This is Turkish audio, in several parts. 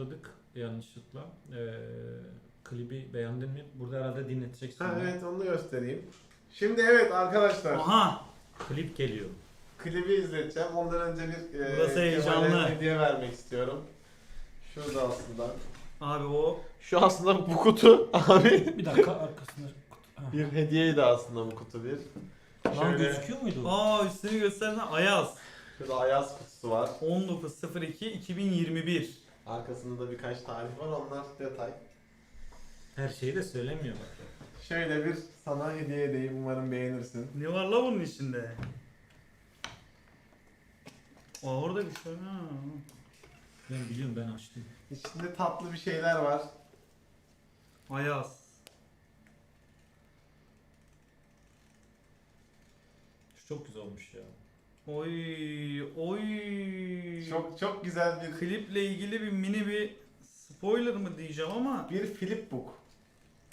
atladık yanlışlıkla. Ee, klibi beğendin mi? Burada herhalde dinleteceksin. Ha evet onu da göstereyim. Şimdi evet arkadaşlar Aha. Klip geliyor. klibi izleteceğim. Ondan önce bir e, Burası heyecanlı. Kemal'e hediye vermek istiyorum. Şurada aslında. Abi o Şu aslında bu kutu abi. Bir dakika arkasında. bir hediyeydi aslında bu kutu bir. Lan Şöyle gözüküyor muydu? Aa üstünü göstersen Ayaz. şurada Ayaz kutusu var. 19.02.2021. Arkasında da birkaç tarih var. Onlar detay. Her şeyi de söylemiyor bak. Şöyle bir sana hediye edeyim. Umarım beğenirsin. Ne var la bunun içinde? Aa orada bir şey. Ha. Ben biliyorum ben açtım. İçinde tatlı bir şeyler var. Ayaz. Şu çok güzel olmuş ya. Oy oy. Çok çok güzel bir kliple ilgili bir mini bir spoiler mı diyeceğim ama bir flip book.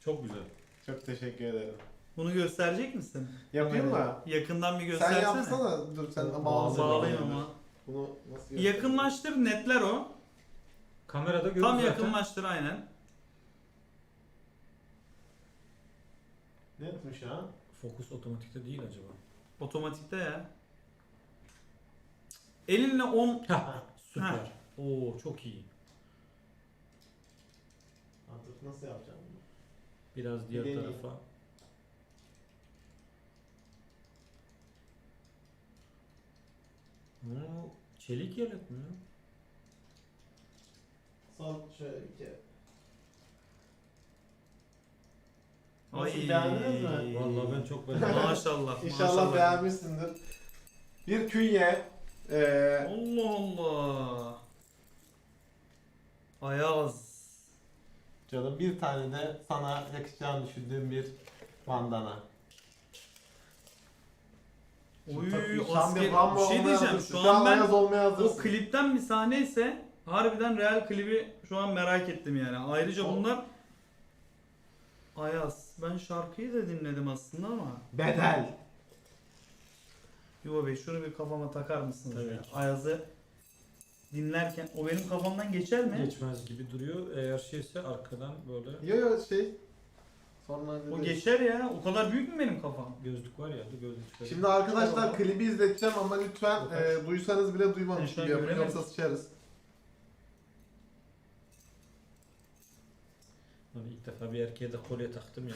Çok güzel. Çok teşekkür ederim. bunu gösterecek misin? Yapayım mı? Yakından bir Sen göstersene. yapsana. Dur sen bağlı. Bağlayayım ama. Bunu nasıl? Yakınlaştır netler o. Kamerada görüyoruz Tam zaten. yakınlaştır aynen. Ne etmiş ha? Fokus otomatikte değil acaba. Otomatikte ya. Elinle 10 Ha süper. Oo çok iyi. Artık nasıl yapacağım bunu? Biraz diğer Bir deneyeyim. tarafa. Oo, çelik yelek mi? Son şöyle iki. Ay. Nasıl, beğendiniz mi? Vallahi ben çok beğendim. Maşallah. İnşallah maşallah. beğenmişsindir. Bir künye. Ee, Allah Allah. Ayaz. canım bir tane de sana yakışacağını düşündüğüm bir bandana. Oy, Tabii, şu an asker- Rambo bir şey olmaya diyeceğim. hazırsın. Şu an ben Ayaz olmaya o hazırsın. klipten bir sahne ise harbiden real klibi şu an merak ettim yani. Ayrıca O- bunlar Ayaz. Ben şarkıyı da dinledim aslında ama. Bedel. Yuva Bey şunu bir kafama takar mısınız Tabii ya? ki. Ayaz'ı dinlerken o benim kafamdan geçer mi? Geçmez gibi duruyor. Eğer şeyse arkadan böyle Yo yo şey. Sonra O geçer ya. O kadar büyük mü benim kafam? gözlük var ya dur gözlük çıkarayım. Şimdi arkadaşlar klibi izleteceğim ama lütfen e, duysanız bile duymamış gibi yapın göremedim. yoksa sıçarız. Abi ilk defa bir erkeğe de kolye taktım ya.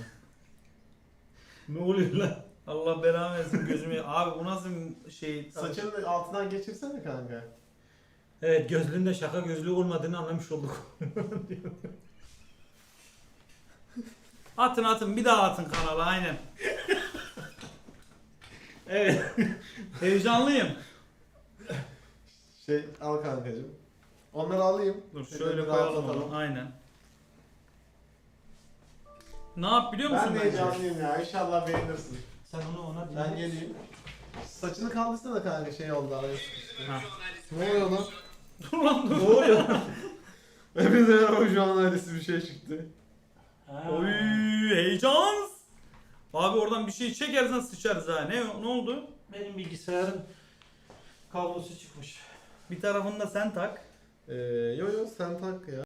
ne oluyor lan? Allah belanı versin gözümü. Abi bu nasıl şey? Saçını da altından geçirsene kanka. Evet gözlüğünde şaka gözlüğü olmadığını anlamış olduk. Atın atın bir daha atın kanala aynen. evet. Heyecanlıyım. Şey al kankacım. Onları alayım. Dur Şöyle koyalım rahatlatalım. onu aynen. Ne yap biliyor musun Ben de bence? heyecanlıyım ya. İnşallah beğenirsin. Sen onu ona Ben geleyim. Saçını kaldırsana kanka şey oldu araya sıkıştı. Ha. Ne oluyor lan? Dur lan dur. Ne oluyor? Hepinize merhaba şu an ailesi bir şey çıktı. Oy heyecan. Abi oradan bir şey çekersen sıçarız ha. Ne ne oldu? Benim bilgisayarın kablosu çıkmış. Bir tarafını da sen tak. Ee, yo yo sen tak ya.